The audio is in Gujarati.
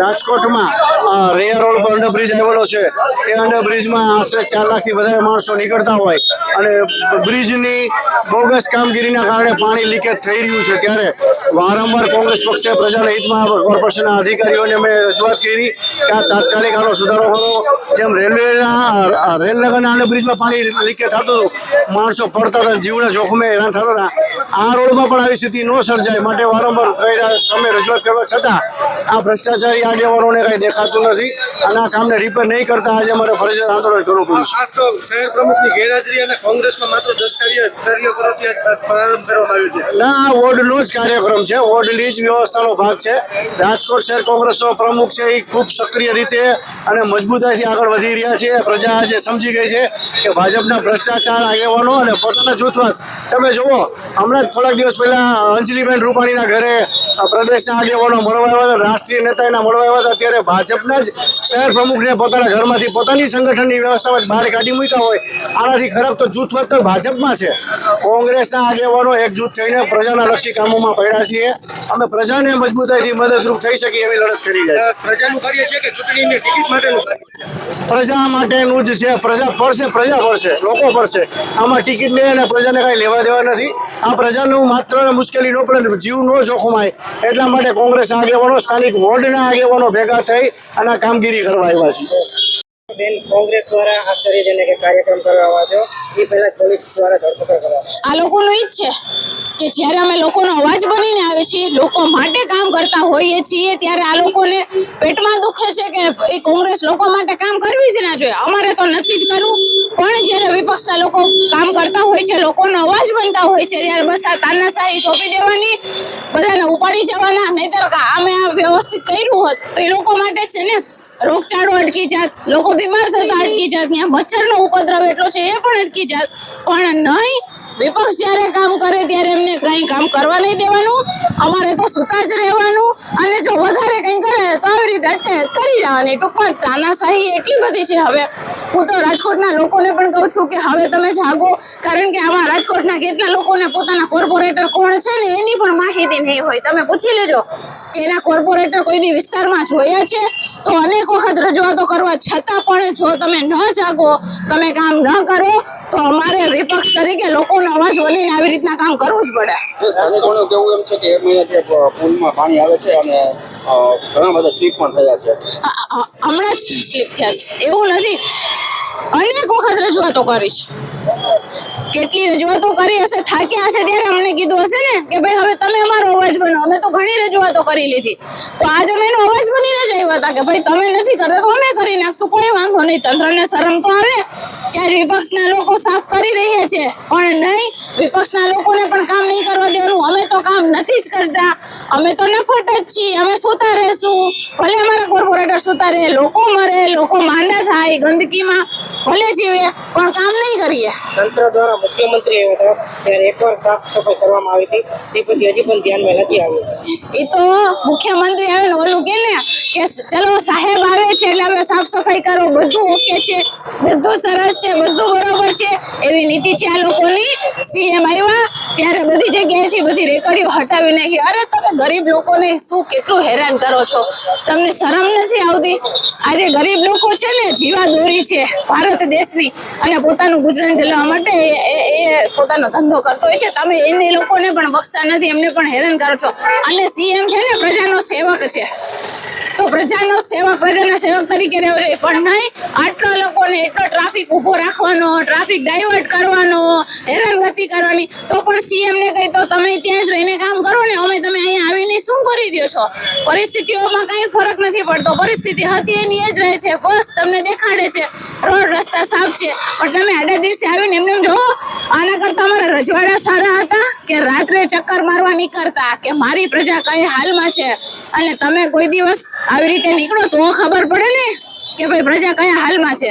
રાજકોટમાં રેયા રોડ પર અંડરબ્રિજ આવેલો છે. એ અંડરબ્રિજમાં આશરે ચાર લાખથી વધારે માણસો નીકળતા હોય. અને બ્રિજની બોગસ કામગીરીના કારણે પાણી લીકેજ થઈ રહ્યું છે. ત્યારે વારંવાર કોંગ્રેસ પક્ષે પ્રજાના હિતમાં કોર્પોરેશનના અધિકારીઓને અમે રજૂઆત કરી કે આ તાત્કાલિક આનો સુધારો કરો. જેમ રેલવેના રેલનગરના અંડરબ્રિજમાં પાણી લીકેજ થતું હતું માણસો પડતા હતા જીવના જોખમે હેરાન થતા હતા. આ રોડમાં પણ આવી સ્થિતિ ન સર્જાય માટે વારંવાર કર્યા અમે રજૂઆત કરવા છતાં આ ભ્રષ્ટાચારી આગેવાનોને કંઈ દેખાતું નથી અને આ કામને રિપેર નહીં કરતા આજે અમારે ફરજિયાત આંદોલન કરવું પડ્યું. ખાસ તો શહેર પ્રમુખની ગેરહાજરી અને કોંગ્રેસમાં માત્ર દસ કાર્ય કાર્યકરોથી પ્રારંભ કરવામાં આવ્યો છે. ના આ વોર્ડનો જ કાર્યક્રમ છે. વોર્ડની જ વ્યવસ્થાનો ભાગ છે. રાજકોટ શહેર કોંગ્રેસનો પ્રમુખ છે. એ ખૂબ સક્રિય રીતે અને મજબૂતાઈથી આગળ વધી રહ્યા છે. પ્રજા આજે સમજી ગઈ છે કે ભાજપના ભ્રષ્ટાચાર આગેવાનો અને પોતાના જૂથવાદ તમે જુઓ, હમણાં થોડાક દિવસ પહેલા અંજલિબેન રૂપાણીના ઘરે પ્રદેશના આગેવાનો મળવા આવ્યા હતા. રાષ્ટ્રીય મળવા આવ્યા હતા. ત્યારે ભાજપના જ શહેર પ્રમુખને પોતાના ઘરમાંથી પોતાની સંગઠનની વ્યવસ્થામાં બહાર કાઢી મૂક્યા હોય. આનાથી ખરાબ તો જૂથ તો ભાજપમાં છે. કોંગ્રેસના આગેવાનો એકજૂથ થઈને પ્રજાના લક્ષી કામોમાં પડ્યા છીએ. અમે પ્રજાને મજબૂતાઈથી મદદરૂપ થઈ શકીએ એવી લડત કરી જાય પ્રજાનું કાર્ય છે કે ચૂંટણીની ટિકિટ માટેનું પ્રજા માટેનું જ છે. પ્રજા પડશે પ્રજા પડશે લોકો પડશે આમાં ટિકિટ લે અને પ્રજાને કાંઈ લેવા દેવા નથી. આ પ્રજાનું માત્ર મુશ્કેલી ન પડે જીવ ન જોખમાય. એટલા માટે કોંગ્રેસ આગેવાનો સ્થાનિક વોર્ડના આગેવાનો ભેગા થઈ અને કામગીરી કરવા આવ્યા છે. બેન કોંગ્રેસ દ્વારા આ કરી જેને કે કાર્યક્રમ કરવામાં આવ્યો એ પહેલા પોલીસ દ્વારા ધરપકડ આ લોકોનું ઈ જ છે કે જ્યારે અમે લોકોનો અવાજ બનીને આવે છીએ લોકો માટે કામ કરતા હોઈએ છીએ ત્યારે આ લોકોને પેટમાં દુખે છે કે એ કોંગ્રેસ લોકો માટે કામ કરવી જ ના જોઈએ. અમારે તો નથી જ કરવું. પણ જ્યારે વિપક્ષના લોકો કામ કરતા હોય છે, લોકોનો અવાજ બનતા હોય છે, ત્યારે બસ આ તાનાશાહી થોપી દેવાની, બધાને ઉપાડી જવાના, નહીતર અમે આ વ્યવસ્થિત કર્યું હોત, તો એ લોકો માટે છે ને રોગચાળો અટકી જાત, લોકો બીમાર થતા અટકી જાત ત્યાં મચ્છરનો ઉપદ્રવ એટલો છે એ પણ અટકી જાત. પણ નહીં, વિપક્ષ જ્યારે કામ કરે ત્યારે એમને કંઈ કામ કરવા નહીં દેવાનું, અમારે તો સુતા જ રહેવાનું, અને જો વધારે કંઈ કરે લેવાની ટૂંકમાં તાનાશાહી એટલી બધી છે હવે. હું તો રાજકોટના લોકોને પણ કહું છું કે હવે તમે જાગો, કારણ કે આમાં રાજકોટના કેટલા લોકોને પોતાના કોર્પોરેટર કોણ છે ને એની પણ માહિતી નહીં હોય. તમે પૂછી લેજો. કે એના કોર્પોરેટર કોઈ દી વિસ્તારમાં જોયા છે? તો અનેક વખત રજૂઆતો કરવા છતાં પણ જો તમે ન જાગો, તમે કામ ન કરો, તો અમારે વિપક્ષ તરીકે લોકોનો અવાજ બનીને આવી રીતના કામ કરવું જ પડે. કેવું એમ છે કે પુલમાં પાણી આવે છે અને ઘણા બધા સ્લીપ પણ થયા છે. હમણાં જ સ્લીપ થયા છે. એવું નથી. અનેક વખત રજૂઆતો કરી છે. કેટલી રજૂઆતો કરી હશે, થાક્યા હશે ત્યારે અમને કીધું હશે ને કે ભાઈ હવે તમે અમારો અવાજ બનો. અમે તો ઘણી રજૂઆતો કરી લીધી. તો આજ અમે એનો અવાજ બનીને જ આવ્યા હતા કે ભાઈ તમે નથી કરતા, તો અમે કરી નાખશું, કોઈ વાંધો નહીં. તંત્રને શરમ તો આવે ત્યારે વિપક્ષના લોકો સાફ કરી રહ્યા છે. પણ નહીં, વિપક્ષના લોકોને પણ કામ નહીં કરવા દેવાનું. અમે તો કામ નથી જ કરતા. અમે તો નફટ જ છીએ. અમે સુતા રહેશું. ભલે અમારા કોર્પોરેટર સુતા રહે, લોકો મરે, લોકો માંદા થાય, ગંદકીમાં ભલે જીવે પણ કામ નહીં કરીએ. તંત્ર દ્વારા મુખ્યમંત્રી આવ્યો હતો ત્યારે એકવાર સાફ સફાઈ કરવામાં આવી હતી તે પછી હજી પણ ધ્યાનમાં નથી આવ્યું. એ તો મુખ્યમંત્રી આવે ને ઓલું કે ને કે ચલો સાહેબ આવે છે એટલે હવે સાફ સફાઈ કરો બધું ઓકે છે બધું સરસ છે બધું બરોબર છે. એવી નીતિ છે આ લોકોની. સીએમ આવ્યા ત્યારે બધી જગ્યાએથી બધી રેકડીઓ હટાવી નાખી. અરે તમે ગરીબ લોકોને શું કેટલું હેરાન કરો છો? તમને શરમ નથી આવતી? આજે ગરીબ લોકો છે ને જીવા દોરી છે. ભારત દેશની અને પોતાનું ગુજરાન ચલાવવા માટે એ પોતાનો ધંધો કરતો હોય છે. તમે એને લોકોને પણ બક્ષતા નથી, એમને પણ હેરાન કરો છો. અને સીએમ છે ને પ્રજાનો સેવક છે. પ્રજાનો સેવક, પ્રજાના સેવક તરીકે રહેવો જોઈએ પણ નહીં, આટલા લોકોને એટલો ટ્રાફિક ઊભો રાખવાનો ટ્રાફિક ડાયવર્ટ કરવાનો, હેરાનગતિ કરવાની, તો પણ સીએમ ને કહી, તો તમે ત્યાં જ રહીને કામ કરો ને, અમે તમે અહીંયા આવીને શું કરી દો છો? પરિસ્થિતિઓમાં કાંઈ ફરક નથી પડતો. પરિસ્થિતિ હતી એની એ જ રહે છે. બસ તમને દેખાડે છે. રોડ રસ્તા સાફ છે. પણ તમે આડા દિવસે આવીને એમને એમ જો આના કરતા અમારા રજવાડા સારા હતા કે રાત્રે ચક્કર મારવા નીકળતા? કે મારી પ્રજા કઈ હાલમાં છે? અને તમે કોઈ દિવસ આવી રીતે નીકળો તો ખબર પડે ને કે ભાઈ પ્રજા કયા હાલમાં છે.